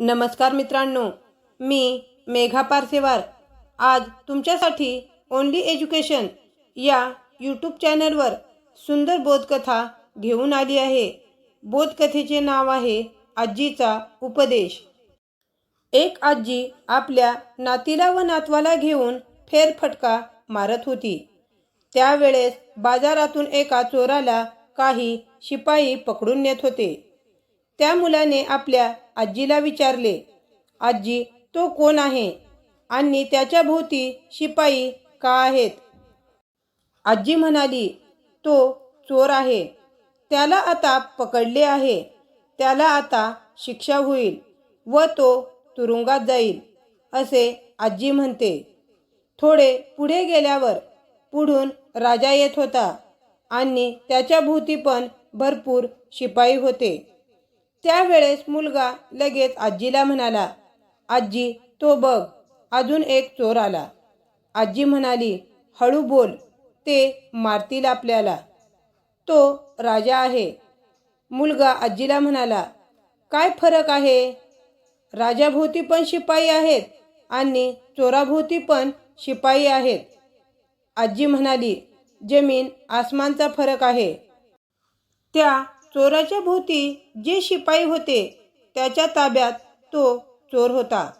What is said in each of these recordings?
नमस्कार मित्रांनो मी मेघा पारसेवार. आज तुमच्यासाठी ओनली एज्युकेशन या यूट्यूब चॅनलवर सुंदर बोधकथा घेऊन आली आहे. बोधकथेचे नाव आहे आजीचा उपदेश. एक आजी आपल्या नातीला व नातवाला घेऊन फेरफटका मारत होती. त्यावेळेस बाजारातून एका चोराला काही शिपाई पकडून नेत होते. त्या मुलाने आपल्या आजीला विचारले आजी तो कोण आहे? आणि त्याच्या भोवती शिपाई का आहेत? आजी म्हणाली तो चोर आहे. त्याला आता पकडले आहे. त्याला आता शिक्षा होईल व तो तुरुंगात जाईल असे आजी म्हणते. थोडे पुढे गेल्यावर पुढून राजा येत होता आणि त्याच्या भोवती पण भरपूर शिपाई होते. त्यावेळेस मुलगा लगेच आजीला म्हणाला आजी तो बघ. अजून एक चोर आला. आजी म्हणाली हळू बोल ते मारतील आपल्याला. तो राजा आहे. मुलगा आजीला म्हणाला काय फरक आहे? राजाभोवती पण शिपाई आहेत आणि चोराभोवती पण शिपाई आहेत. आजी म्हणाली जमीन आसमानचा फरक आहे. त्या चोराच्या भोवती जे शिपाई होते त्याच्या ताब्यात तो चोर होता.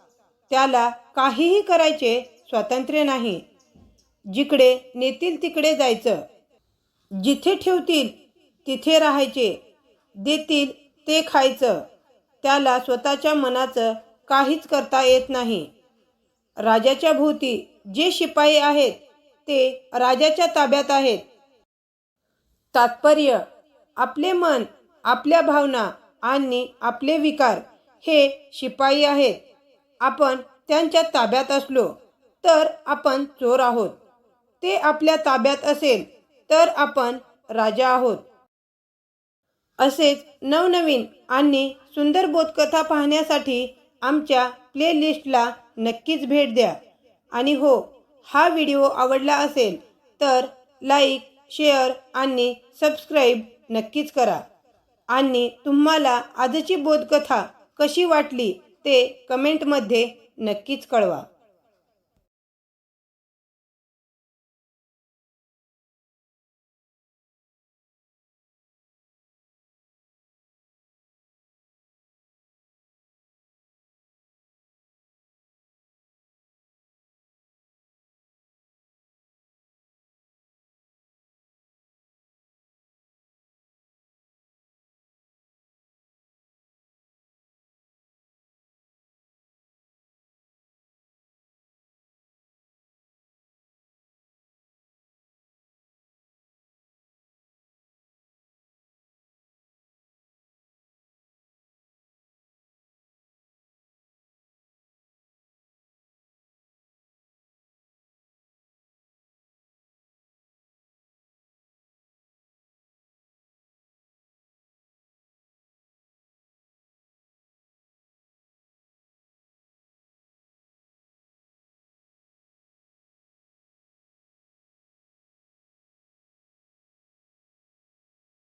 त्याला काहीही करायचे स्वातंत्र्य नाही. जिकडे नेतील तिकडे जायचं. जिथे ठेवतील तिथे राहायचे. देतील ते खायचं. त्याला स्वतःच्या मनाचं काहीच करता येत नाही. राजाच्या भोवती जे शिपाई आहेत ते राजाच्या ताब्यात आहेत. तात्पर्य आपले मन आपल्या भावना आणि आपले विकार हे शिपाई आहेत. आपण त्यांच्या ताब्यात असलो तर आपण चोर आहोत. ते आपल्या ताब्यात असेल तर आपण राजा आहोत. असेच नवनवीन आणि सुंदर बोधकथा पाहण्यासाठी आमच्या प्लेलिस्टला नक्कीच भेट द्या. आणि हो हा व्हिडिओ आवडला असेल तर लाईक शेअर आणि सबस्क्राईब नक्कीच करा. आणि तुम्हाला आजची बोधकथा कशी वाटली ते कमेंटमध्ये नक्कीच कळवा.